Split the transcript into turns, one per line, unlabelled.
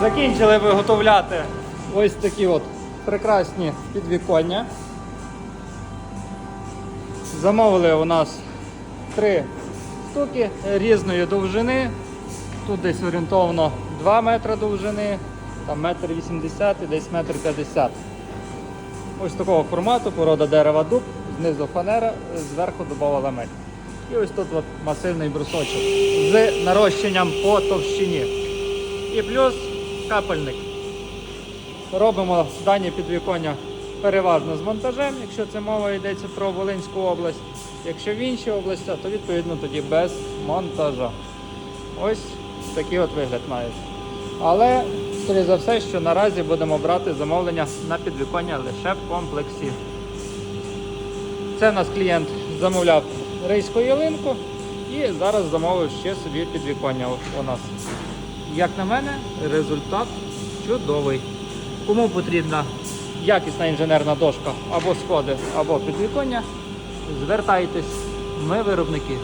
Закінчили виготовляти ось такі от прекрасні підвіконня. Замовили у нас три штуки різної довжини. Тут десь орієнтовно 2 метри довжини, там метр 80 і десь метр 50. Ось такого формату, порода дерева дуб, знизу фанера, зверху дубова ламель. І ось тут от масивний брусочок з нарощенням по товщині. І плюс капельник. Робимо дані підвіконня переважно з монтажем, якщо це мова йдеться про Волинську область. Якщо в інші області, то відповідно тоді без монтажа. Ось такий от вигляд мають. Але, скоріше за все, що наразі будемо брати замовлення на підвіконня лише в комплексі. Це у нас клієнт замовляв рейську ялинку і зараз замовив ще собі підвіконня у нас. Як на мене, результат чудовий. Кому потрібна якісна інженерна дошка або сходи, або підвіконня, звертайтесь, ми виробники.